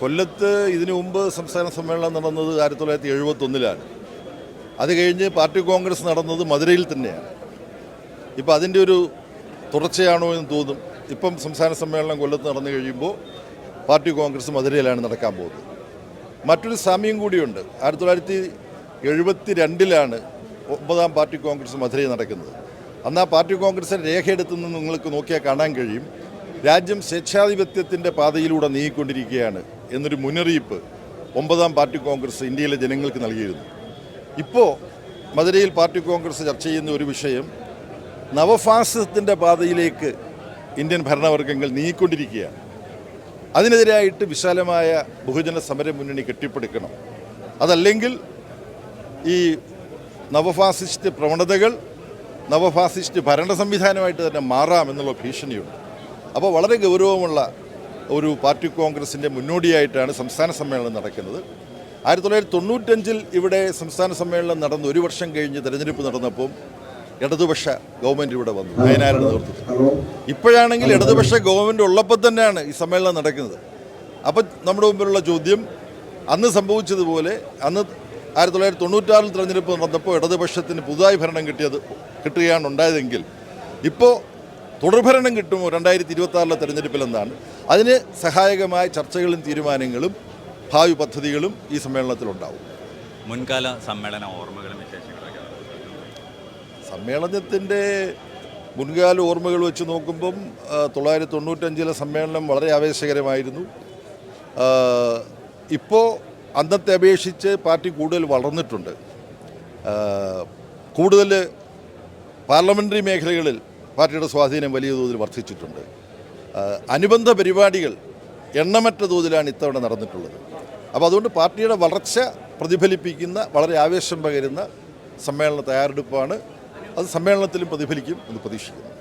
കൊല്ലത്ത് ഇതിനു മുമ്പ് സംസ്ഥാന സമ്മേളനം നടന്നത് ആയിരത്തി തൊള്ളായിരത്തി എഴുപത്തൊന്നിലാണ്. അത് കഴിഞ്ഞ് പാർട്ടി കോൺഗ്രസ് നടന്നത് മധുരയിൽ തന്നെയാണ്. ഇപ്പം അതിന്റെ ഒരു തുടർച്ചയാണോ എന്ന് തോന്നും. ഇപ്പം സംസ്ഥാന സമ്മേളനം കൊല്ലത്ത് നടന്നു കഴിയുമ്പോൾ പാർട്ടി കോൺഗ്രസ് മധുരയിലാണ് നടക്കാൻ പോകുന്നത്. മറ്റൊരു സാമ്യം കൂടിയുണ്ട്. ആയിരത്തി തൊള്ളായിരത്തി എഴുപത്തി രണ്ടിലാണ് ഒമ്പതാം പാർട്ടി കോൺഗ്രസ് മധുരയിൽ നടക്കുന്നത്. അന്ന് ആ പാർട്ടി കോൺഗ്രസിന്റെ രേഖയെടുത്ത് നിന്ന് നിങ്ങൾക്ക് നോക്കിയാൽ കാണാൻ കഴിയും. രാജ്യം സ്വേച്ഛാധിപത്യത്തിന്റെ പാതയിലൂടെ നീങ്ങിക്കൊണ്ടിരിക്കുകയാണ് എന്നൊരു മുന്നറിയിപ്പ് ഒമ്പതാം പാർട്ടി കോൺഗ്രസ് ഇന്ത്യയിലെ ജനങ്ങൾക്ക് നൽകിയിരുന്നു. ഇപ്പോൾ മധുരയിൽ പാർട്ടി കോൺഗ്രസ് ചർച്ച ചെയ്യുന്ന ഒരു വിഷയം നവഫാസിസത്തിന്റെ പാതയിലേക്ക് ഇന്ത്യൻ ഭരണവർഗങ്ങൾ നീങ്ങിക്കൊണ്ടിരിക്കുകയാണ്. അതിനെതിരായിട്ട് വിശാലമായ ബഹുജന സമര മുന്നണി കെട്ടിപ്പടുക്കണം. അതല്ലെങ്കിൽ ഈ നവഫാസിസ്റ്റ് പ്രവണതകൾ നവഫാസിസ്റ്റ് ഭരണ സംവിധാനമായിട്ട് തന്നെ മാറാം എന്നുള്ള ഭീഷണിയുണ്ട്. അപ്പോൾ വളരെ ഗൗരവമുള്ള ഒരു പാർട്ടി കോൺഗ്രസിന്റെ മുന്നോടിയായിട്ടാണ് സംസ്ഥാന സമ്മേളനം നടക്കുന്നത്. ആയിരത്തി തൊള്ളായിരത്തി തൊണ്ണൂറ്റഞ്ചിൽ ഇവിടെ സംസ്ഥാന സമ്മേളനം നടന്ന് ഒരു വർഷം കഴിഞ്ഞ് തെരഞ്ഞെടുപ്പ് നടന്നപ്പോൾ ഇടതുപക്ഷ ഗവൺമെന്റ് ഇവിടെ വന്നു. വയനാടിന്റെ നേതൃത്വത്തിൽ. ഇപ്പോഴാണെങ്കിൽ ഇടതുപക്ഷ ഗവൺമെന്റ് ഉള്ളപ്പോൾ തന്നെയാണ് ഈ സമ്മേളനം നടക്കുന്നത്. അപ്പം നമ്മുടെ മുമ്പിലുള്ള ചോദ്യം അന്ന് സംഭവിച്ചതുപോലെ അന്ന് ആയിരത്തി തൊള്ളായിരത്തി തൊണ്ണൂറ്റാറിൽ തെരഞ്ഞെടുപ്പ് നടന്നപ്പോൾ ഇടതുപക്ഷത്തിന് പുതുതായി ഭരണം കിട്ടിയത് കിട്ടുകയാണ് ഉണ്ടായതെങ്കിൽ ഇപ്പോൾ തുടർഭരണം കിട്ടുമോ? രണ്ടായിരത്തി ഇരുപത്തി ആറിലെ തെരഞ്ഞെടുപ്പിലെന്നാണ് അതിന് സഹായകമായ ചർച്ചകളും തീരുമാനങ്ങളും ഭാവി പദ്ധതികളും ഈ സമ്മേളനത്തിലുണ്ടാവും. മുൻകാല സമ്മേളന ഓർമ്മകളും വിശേഷങ്ങളൊക്കെ സമ്മേളനത്തിന്റെ മുൻകാല ഓർമ്മകൾ വെച്ച് നോക്കുമ്പം തൊള്ളായിരത്തി തൊണ്ണൂറ്റഞ്ചിലെ സമ്മേളനം വളരെ ആവേശകരമായിരുന്നു. ഇപ്പോൾ അന്നത്തെ അപേക്ഷിച്ച് പാർട്ടി കൂടുതൽ വളർന്നിട്ടുണ്ട്. കൂടുതൽ പാർലമെന്ററി മേഖലകളിൽ പാർട്ടിയുടെ സ്വാധീനം വലിയ തോതിൽ വർദ്ധിച്ചിട്ടുണ്ട്. അനുബന്ധ പരിപാടികൾ എണ്ണമറ്റ തോതിലാണ് ഇത്തവണ നടന്നിട്ടുള്ളത്. അപ്പോൾ അതുകൊണ്ട് പാർട്ടിയുടെ വളർച്ച പ്രതിഫലിപ്പിക്കുന്ന വളരെ ആവേശം പകരുന്ന സമ്മേളന തയ്യാറെടുപ്പാണ്. അത് സമ്മേളനത്തിലും പ്രതിഫലിക്കും എന്ന് പ്രതീക്ഷിക്കുന്നു.